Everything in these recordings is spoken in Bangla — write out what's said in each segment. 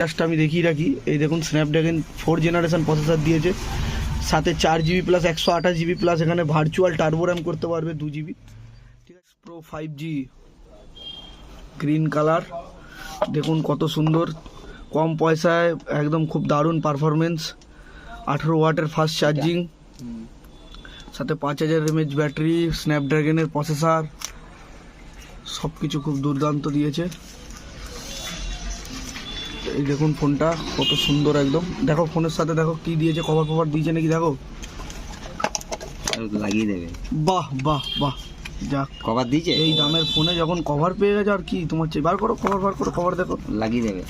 জাস্ট আমি দেখিয়ে রাখি। এই দেখুন স্ন্যাপড্রাগন ফোর জেনারেশন প্রসেসর দিয়েছে। সাথে চার জিবি প্লাস একশো আঠাশ জিবি প্লাস এখানে ভার্চুয়াল টার্বো র্যাম করতে পারবে দু জিবি ঠিক আছে pro five G green colour দেখুন কত সুন্দর। কম পয়সায় একদম খুব দারুণ পারফরমেন্স আঠেরো ওয়াটের ফাস্ট চার্জিং সাথে পাঁচ হাজার এমএচ ব্যাটারি স্ন্যাপড্রাগনের প্রসেসার সব কিছু খুব দুর্দান্ত দিয়েছে। এই দেখুন ফোনটা কত সুন্দর একদম। দেখো ফোনের সাথে দেখো কি দিয়েছে কভার ফভার দিয়েছে নাকি দেখো? লাগিয়ে দেবে। বাহ বাহ বাহ। যাক কভার দিয়েছে? এই দামের ফোনে যখন কভার পেয়ে গেছে আর কি তোমার চেয়ে বার করো কভার বার করো কভার দেখো। লাগিয়ে দেবে।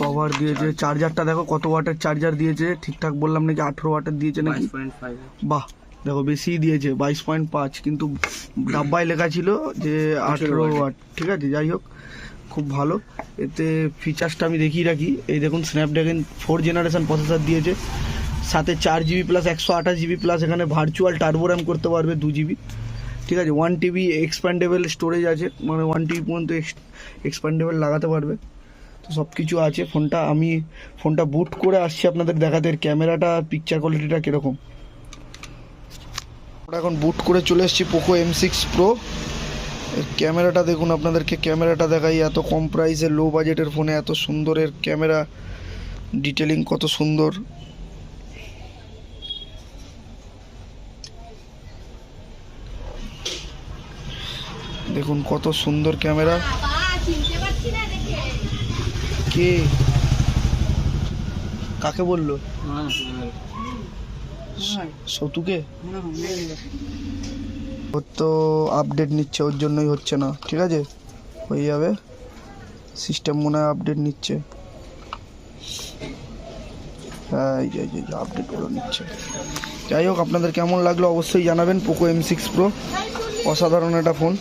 কভার দিয়েছে চার্জারটা দেখো কত ওয়াটের চার্জার দিয়েছে ঠিকঠাক বললাম নাকি আঠেরো ওয়াটের দিয়েছে নাকি? বাহ। দেখো বেশি দিয়েছে বাইশ পয়েন্ট পাঁচ কিন্তু ডাব্বায় লেখা ছিল যে আঠেরো ওয়াট ঠিক আছে যাই হোক খুব ভালো। এতে ফিচার্সটা আমি দেখিয়ে রাখি। এই দেখুন স্ন্যাপড্রাগন ফোর জেনারেশন প্রসেসর দিয়েছে। সাথে চার জিবি প্লাস একশো আঠাশ জিবি প্লাস এখানে ভার্চুয়াল টার্বো র্যাম করতে পারবে দু জিবি ঠিক আছে ওয়ান টিবি এক্সপ্যান্ডেবল স্টোরেজ আছে মানে ওয়ান টিবি পর্যন্ত এক্সপ্যান্ডেবল লাগাতে পারবে। তো সব কিছু আছে। ফোনটা আমি ফোনটা বুট করে আসছি আপনাদের দেখাতে। ক্যামেরাটা পিকচার কোয়ালিটিটা কীরকম? আমরা এখন বুট করে চলে এসেছি পোকো এম সিক্স প্রো এর ক্যামেরাটা দেখুন আপনাদেরকে, ক্যামেরাটা দেখাই এত কম প্রাইসে লো বাজেটের ফোনে এত সুন্দর এর ক্যামেরা। ডিটেলিং কত সুন্দর। দেখুন কত সুন্দর ক্যামেরা। কে? কাকে বলল? সতুকে? ওর তো আপডেট নিচ্ছে ওর জন্যই হচ্ছে না ঠিক আছে? হয়ে যাবে। সিস্টেম মনে হয় আপডেট নিচ্ছে। হ্যাঁ এই যে এই আপডেট করে নিচ্ছে। যাই হোক আপনাদের কেমন লাগল অবশ্যই জানাবেন পোকো এম সিক্স প্রো অসাধারণ একটা ফোন